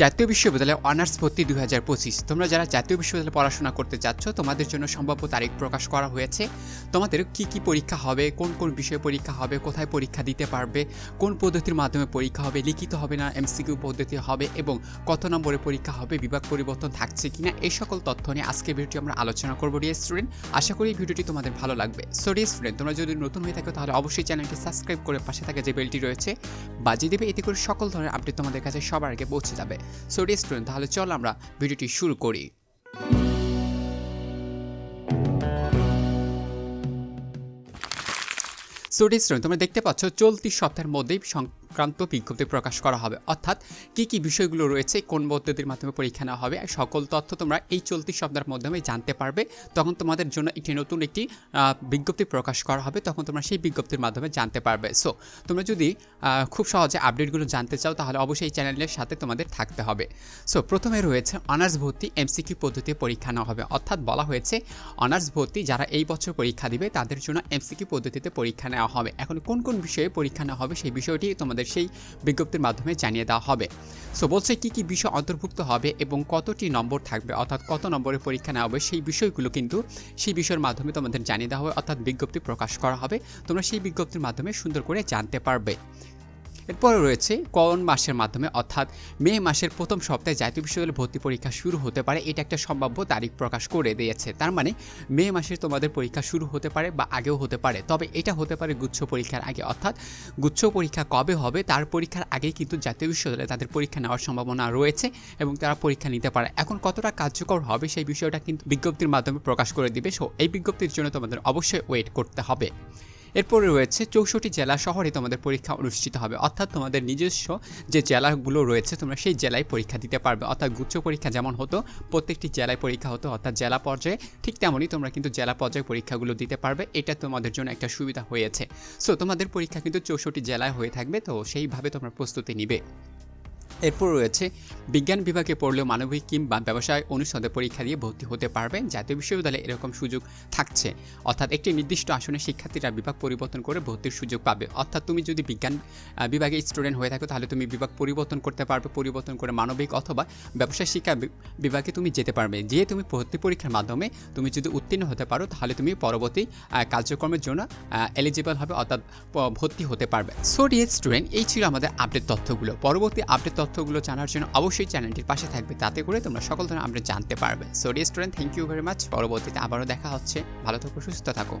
জাতীয় বিশ্ববিদ্যালয়ে অনার্স ভর্তি দুই হাজার পঁচিশ। তোমরা যারা জাতীয় বিশ্ববিদ্যালয়ে পড়াশোনা করতে যাচ্ছ, তোমাদের জন্য সম্ভাব্য তারিখ প্রকাশ করা হয়েছে। তোমাদের কি কি পরীক্ষা হবে, কোন কোন বিষয়ে পরীক্ষা হবে, কোথায় পরীক্ষা দিতে পারবে, কোন পদ্ধতির মাধ্যমে পরীক্ষা হবে, লিখিত হবে না, এমসিকিউ পদ্ধতি হবে, এবং কত নম্বরে পরীক্ষা হবে, বিভাগ পরিবর্তন থাকছে কিনা এই সকল তথ্য নিয়ে আজকে ভিডিওটি আমরা আলোচনা করব ডিয়ার স্টুডেন্ট আশা করি ভিডিওটি তোমাদের ভালো লাগবে। সো ডিয়ার স্টুডেন্ট তোমরা যদি নতুন হয়ে থাকো, তাহলে অবশ্যই চ্যানেলটি সাবস্ক্রাইব করে পাশে থাকা যে বেলটি রয়েছে, বাজিয়ে দেবে, এতে করে সকল ধরনের আপডেট তোমাদের কাছে সবার আগে পৌঁছে যাবে। সো স্টুডেন্ট তাহলে চল আমরা ভিডিওটি শুরু করি। সো স্টুডেন্ট তোমরা দেখতে পাচ্ছ, চলতি সপ্তাহের মধ্যেই সংক্রান্ত বিজ্ঞপ্তি প্রকাশ করা হবে। অর্থাৎ কি কি বিষয়গুলো রয়েছে, কোন পদ্ধতির মাধ্যমে পরীক্ষা নেওয়া হবে, সকল তথ্য তোমরা এই চলতি সপ্তাহের মাধ্যমে জানতে পারবে। তখন তোমাদের জন্য একটি নতুন একটি বিজ্ঞপ্তি প্রকাশ করা হবে, তখন তোমরা সেই বিজ্ঞপ্তির মাধ্যমে জানতে পারবে। সো তোমরা যদি খুব সহজে আপডেটগুলো জানতে চাও, তাহলে অবশ্যই এই চ্যানেলের সাথে তোমাদের থাকতে হবে। সো প্রথমে রয়েছে অনার্স ভর্তি এমসিকিউ পদ্ধতিতে পরীক্ষা নেওয়া হবে। অর্থাৎ বলা হয়েছে, অনার্স ভর্তি যারা এই বছর পরীক্ষা দিবে, তাদের জন্য এমসিকিউ পদ্ধতিতে পরীক্ষা নেওয়া হবে। এখন কোন কোন বিষয়ে পরীক্ষা নেওয়া হবে, সেই বিষয়টি তোমাদের সেই বিজ্ঞপ্তির মাধ্যমে জানিয়ে দেওয়া হবে। সো বলছে কী কী বিষয় অন্তর্ভুক্ত হবে এবং কতটি নম্বর থাকবে, অর্থাৎ কত নম্বরে পরীক্ষা নেওয়া হবে, সেই বিষয়গুলো কিন্তু সেই বিষয়ের মাধ্যমে তোমাদের জানিয়ে দেওয়া হবে, অর্থাৎ বিজ্ঞপ্তি প্রকাশ করা হবে। তোমরা সেই বিজ্ঞপ্তির মাধ্যমে সুন্দর করে জানতে পারবে। এরপরে রয়েছে কোন মাসের মাধ্যমে, অর্থাৎ মে মাসের প্রথম সপ্তাহে জাতীয় বিশ্ববিদ্যালয়ে ভর্তি পরীক্ষা শুরু হতে পারে। এটা একটা সম্ভাব্য তারিখ প্রকাশ করে দিয়েছে। তার মানে মে মাসে তোমাদের পরীক্ষা শুরু হতে পারে বা আগেও হতে পারে। তবে এটা হতে পারে গুচ্ছ পরীক্ষার আগে, অর্থাৎ গুচ্ছ পরীক্ষা কবে হবে তার পরীক্ষার আগেই কিন্তু জাতীয় বিশ্ববিদ্যালয়ে তাদের পরীক্ষা নেওয়ার সম্ভাবনা রয়েছে এবং তারা পরীক্ষা নিতে পারে। এখন কতটা কার্যকর হবে সেই বিষয়টা কিন্তু বিজ্ঞপ্তির মাধ্যমে প্রকাশ করে দিবে। সো এই বিজ্ঞপ্তির জন্য তোমাদের অবশ্যই ওয়েট করতে হবে। এরপরে রয়েছে চৌষট্টি জেলা শহরে তোমাদের পরীক্ষা অনুষ্ঠিত হবে। অর্থাৎ তোমাদের নিজস্ব যে জেলাগুলো রয়েছে, তোমরা সেই জেলায় পরীক্ষা দিতে পারবে। অর্থাৎ গুচ্ছ পরীক্ষা যেমন হতো, প্রত্যেকটি জেলায় পরীক্ষা হতো, অর্থাৎ জেলা পর্যায়ে ঠিক তেমনই তোমরা কিন্তু জেলা পর্যায়ে পরীক্ষাগুলো দিতে পারবে। এটা তোমাদের জন্য একটা সুবিধা হয়েছে। সো তোমাদের পরীক্ষা কিন্তু চৌষট্টি জেলায় হয়ে থাকবে, তো সেইভাবে তোমরা প্রস্তুতি নিবে। এরপর রয়েছে, বিজ্ঞান বিভাগে পড়লেও মানবিক কিংবা ব্যবসায় অনুষদে পরীক্ষা দিয়ে ভর্তি হতে পারবেন জাতীয় বিশ্ববিদ্যালয়ে এরকম সুযোগ থাকছে। অর্থাৎ একটি নির্দিষ্ট আসনে শিক্ষার্থীরা বিভাগ পরিবর্তন করে ভর্তির সুযোগ পাবে। অর্থাৎ তুমি যদি বিজ্ঞান বিভাগে স্টুডেন্ট হয়ে থাকো, তাহলে তুমি বিভাগ পরিবর্তন করতে পারবে, পরিবর্তন করে মানবিক অথবা ব্যবসায় শিক্ষা বিভাগে তুমি যেতে পারবে। যে তুমি ভর্তি পরীক্ষার মাধ্যমে তুমি যদি উত্তীর্ণ হতে পারো, তাহলে তুমি পরবর্তী কার্যক্রমের জন্য এলিজিবল হবে, অর্থাৎ ভর্তি হতে পারবে। সো ডিয়ার স্টুডেন্ট এই ছিল আমাদের আপডেট তথ্যগুলো। পরবর্তী আপডেট তথ্যগুলো জানার জন্য অবশ্যই চ্যানেলটির পাশে থাকবে। তাতে করে তোমরা সকল ধরনের আপডেট জানতে পারবে। So restaurant thank you very much পরবর্তীতে আবারও দেখা হচ্ছে। ভালো থাকো, সুস্থ থাকো।